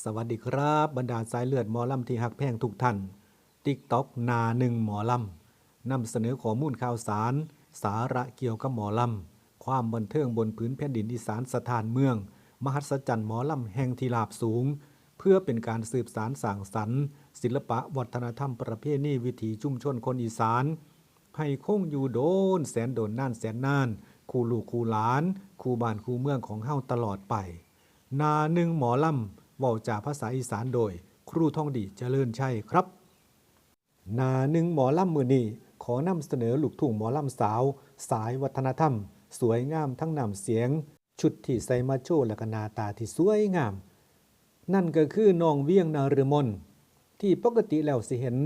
สวัสดีครับบรรดาสายเลือดหมอลำที่หักแพงทุกท่านติ๊กต็อกนาหนึ่งหมอลำนำเสนอข้อมูลข่าวสาร สาระเกี่ยวกับหมอลำความบันเทิงบนพื้นแผ่นดินอีสานสถานเมือง มหัศจรรย์หมอลำแห่งที่ราบสูง เพื่อเป็นการสืบสารสร้างสรรค์ ศิลปะวัฒนธรรมประเพณีวิถีชุมชนคนอีสานให้คงอยู่โดนแสนโดนน่านแสนน่านคู่ลูกคู่หลาน คู่บ้านคู่เมืองของเฮาตลอดไป นาหนึ่งหมอลำ ว้าจากภาษาอีสานโดย ครูท่องดีเจริญชัยครับ นาหนึ่งหมอลำมือนีขอนำเสนอลูกทุ่งหมอลำสาว สายวัฒนธรรม สวยงามทั้งนำเสียง ชุดที่ใส่มาโชว์และกนาตาที่สวยงาม นั่นก็คือน้องเวียงนารมนที่ปกติแล้วสิเห็น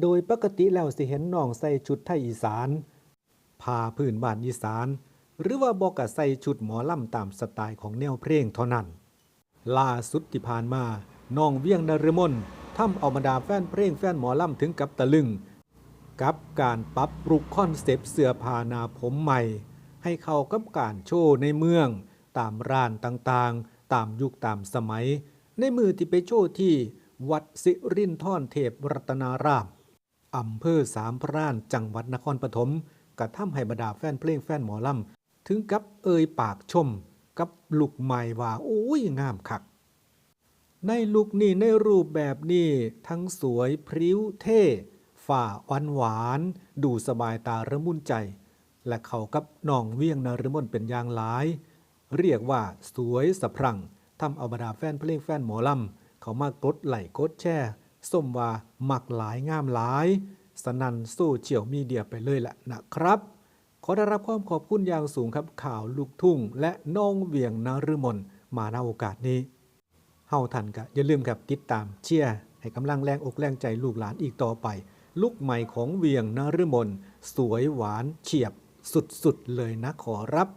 โดยปกติแล้วสิเห็นน้องใส่ชุดไทยอีสานผ้าพื้นบ้านอีสาน หรือว่าบอกกะใส่ชุดหมอลำตามสไตล์ของแนวเพลงเท่านั้น ล่าสุดที่ผ่านมาน้องเวียงนารมนทำเอาบรรดาแฟนเพลงแฟนหมอลำถึงกับตะลึง กับการปรับปรุงคอนเซปต์เสื้อผ้านาผมใหม่ ให้เข้ากับการโชว์ในเมือง ตามร้านต่างๆ ตามยุคตามสมัย ในมือที่ไปโชว์ที่วัดสิรินทรเทพรัตนารามอำเภอสามพรานจังหวัดนครปฐมกระทำให้บรรดาแฟนเพลงแฟนหมอลำถึงกับเอ่ยปากชม กับลุกใหม่ว่าโอ้ยงามคัก ในลุกนี้ในรูปแบบนี้ทั้งสวยพริ้วเท่ฝ่าหวานหวาน ดูสบายตาระมุนใจ และเขากับน้องเวียงนารมนเป็นอย่างหลาย เรียกว่าสวยสะพรั่งทำเอาบรรดาแฟนเพลงแฟนหมอลำเขามากดไหลกดแช่ส้มว่าหมักหลายงามหลาย สนันโซเชียลมีเดียไปเลยแหละนะครับ ขอได้รับความขอบคุณอย่างสูงครับข่าวลูกทุ่ง และน้องเวียงนารมนมาในโอกาสนี้เฮาทันกะอย่าลืมครับติดตามเชียร์ให้กำลังแรงอกแรงใจลูกหลานอีกต่อไป ลูกใหม่ของเวียงนฤมลสวยหวานเฉียบสุดๆเลยนะขอรับ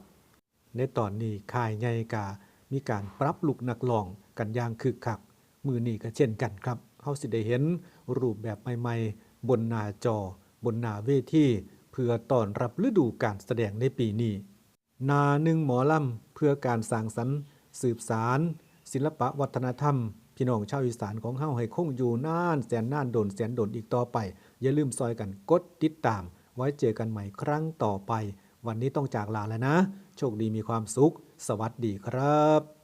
ในตอนนี้ค่ายใหญ่กา มีการปรับลุกนักร้องกันอย่างคึกคัก มือนี้ก็เช่นกันครับเฮาสิได้เห็นรูปแบบใหม่ๆ บนหน้าจอ บนหน้าเวที เพื่อต้อนรับฤดูการแสดงในปีนี้ นาหนึ่งหมอลำเพื่อการสร้างสรรค์ สืบสาร ศิลปะวัฒนธรรม พี่น้องชาวอีสานของเฮาให้คงอยู่น่านแสนน่านโดนแสนโดนอีกต่อไป อย่าลืมซอยกันกดติดตาม ไว้เจอกันใหม่ครั้งต่อไป วันนี้ต้องจากลาแล้วนะ โชคดีมีความสุข สวัสดีครับ